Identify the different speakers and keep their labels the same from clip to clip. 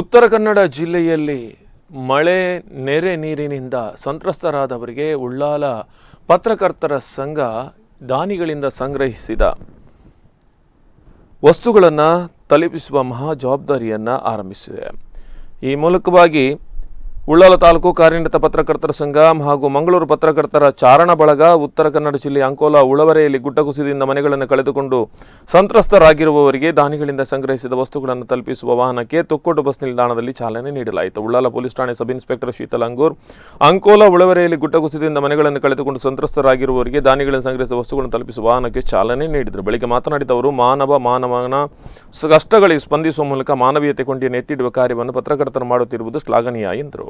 Speaker 1: ಉತ್ತರ ಕನ್ನಡ ಜಿಲ್ಲೆಯಲ್ಲಿ ಮಳೆ, ನೆರೆ ನೀರಿನಿಂದ ಸಂತ್ರಸ್ತರಾದವರಿಗೆ ಉಳ್ಳಾಲ ಪತ್ರಕರ್ತರ ಸಂಘ ದಾನಿಗಳಿಂದ ಸಂಗ್ರಹಿಸಿದ ವಸ್ತುಗಳನ್ನು ತಲುಪಿಸುವ ಮಹಾ ಜವಾಬ್ದಾರಿಯನ್ನು ಆರಂಭಿಸಿದೆ. ಈ ಮೂಲಕವಾಗಿ ಉಳ್ಳಾಲ ತಾಲೂಕು ಕಾರ್ಯನಿರತ ಪತ್ರಕರ್ತರ ಸಂಘ ಹಾಗೂ ಮಂಗಳೂರು ಪತ್ರಕರ್ತರ ಚಾರಣ ಬಳಗ ಉತ್ತರ ಕನ್ನಡ ಜಿಲ್ಲೆ ಅಂಕೋಲ ಉಳವರೆಯಲ್ಲಿ ಗುಡ್ಡ ಕುಸಿದಿಂದ ಮನೆಗಳನ್ನು ಕಳೆದುಕೊಂಡು ಸಂತ್ರಸ್ತರಾಗಿರುವವರಿಗೆ ದಾನಿಗಳಿಂದ ಸಂಗ್ರಹಿಸಿದ ವಸ್ತುಗಳನ್ನು ತಲುಪಿಸುವ ವಾಹನಕ್ಕೆ ತೊಕ್ಕೋಟು ಬಸ್ ನಿಲ್ದಾಣದಲ್ಲಿ ಚಾಲನೆ ನೀಡಲಾಯಿತು. ಉಳ್ಳಾಲ ಪೊಲೀಸ್ ಠಾಣೆ ಸಬ್ ಇನ್ಸ್ಪೆಕ್ಟರ್ ಶೀತಲ್ ಅಂಗೂರ್, ಅಂಕೋಲ ಉಳವರೆಯಲ್ಲಿ ಗುಡ್ಡ ಕುಸಿದಿಂದ ಮನೆಗಳನ್ನು ಕಳೆದುಕೊಂಡು ಸಂತ್ರಸ್ತರಾಗಿರುವವರಿಗೆ ದಾನಿಗಳನ್ನು ಸಂಗ್ರಹಿಸಿದ ವಸ್ತುಗಳನ್ನು ತಲುಪಿಸುವ ವಾಹನಕ್ಕೆ ಚಾಲನೆ ನೀಡಿದರು. ಬಳಿಕ ಮಾತನಾಡಿದ ಅವರು, ಮಾನವ ಮಾನವನ ಕಷ್ಟಗಳಿಗೆ ಸ್ಪಂದಿಸುವ ಮೂಲಕ ಮಾನವೀಯತೆ ಕೊಂಡಿಯನ್ನು ಎತ್ತಿಡುವ ಕಾರ್ಯವನ್ನು ಪತ್ರಕರ್ತರು ಮಾಡುತ್ತಿರುವುದು ಶ್ಲಾಘನೀಯ ಎಂದರು.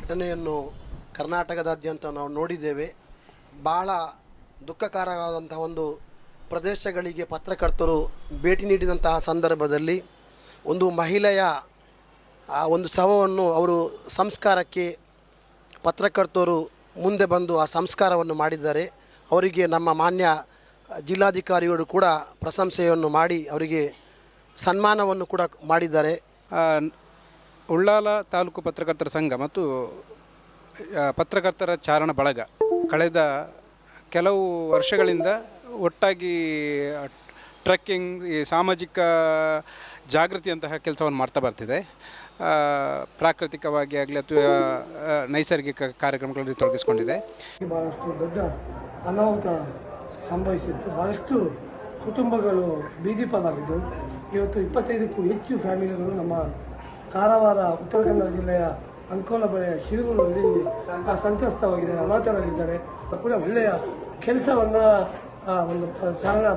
Speaker 2: ಘಟನೆಯನ್ನು ಕರ್ನಾಟಕದಾದ್ಯಂತ ನಾವು ನೋಡಿದ್ದೇವೆ. ಬಹಳ ದುಃಖಕರವಾದಂತಹ ಒಂದು ಪ್ರದೇಶಗಳಿಗೆ ಪತ್ರಕರ್ತರು ಭೇಟಿ ನೀಡಿದಂತಹ ಸಂದರ್ಭದಲ್ಲಿ ಒಂದು ಮಹಿಳೆಯ, ಆ, ಒಂದು ಶವವನ್ನು ಅವರು ಸಂಸ್ಕಾರಕ್ಕೆ ಪತ್ರಕರ್ತರು ಮುಂದೆ ಬಂದು ಆ ಸಂಸ್ಕಾರವನ್ನು ಮಾಡಿದ್ದಾರೆ. ಅವರಿಗೆ ನಮ್ಮ ಮಾನ್ಯ ಜಿಲ್ಲಾಧಿಕಾರಿಗಳು ಕೂಡ ಪ್ರಶಂಸೆಯನ್ನು ಮಾಡಿ ಅವರಿಗೆ ಸನ್ಮಾನವನ್ನು ಕೂಡ ಮಾಡಿದ್ದಾರೆ.
Speaker 3: ಉಳ್ಳಾಲ ತಾಲೂಕು ಪತ್ರಕರ್ತರ ಸಂಘ ಮತ್ತು ಪತ್ರಕರ್ತರ ಚಾರಣ ಬಳಗ ಕಳೆದ ಕೆಲವು ವರ್ಷಗಳಿಂದ ಒಟ್ಟಾಗಿ ಟ್ರೆಕ್ಕಿಂಗ್, ಈ ಸಾಮಾಜಿಕ ಜಾಗೃತಿಯಂತಹ ಕೆಲಸವನ್ನು ಮಾಡ್ತಾ ಬರ್ತಿದೆ. ಪ್ರಾಕೃತಿಕವಾಗಿ ಆಗಲಿ ಅಥವಾ ನೈಸರ್ಗಿಕ ಕಾರ್ಯಕ್ರಮಗಳಲ್ಲಿ ತೊಡಗಿಸ್ಕೊಂಡಿದೆ.
Speaker 4: ಭಾಳಷ್ಟು ದೊಡ್ಡ ಅನಾಹುತ ಸಂಭವಿಸಿತ್ತು. ಬಹಳಷ್ಟು ಕುಟುಂಬಗಳು ಬೀದಿ ಪಾಲಾಗಿದ್ದು ಇವತ್ತು ಇಪ್ಪತ್ತೈದಕ್ಕೂ ಹೆಚ್ಚು ಫ್ಯಾಮಿಲಿಗಳು ನಮ್ಮ ಕಾರವಾರ, ಉತ್ತರ ಕನ್ನಡ ಜಿಲ್ಲೆಯ ಅಂಕೋಲ ಬಳೆಯ ಶಿರೂರಲ್ಲಿ ಸಂತ್ರಸ್ತವಾಗಿದ್ದಾರೆ ಅನಾಥರಾಗಿದ್ದಾರೆ. ಕೂಡ ಒಳ್ಳೆಯ ಕೆಲಸವನ್ನು ಒಂದು ಬಳ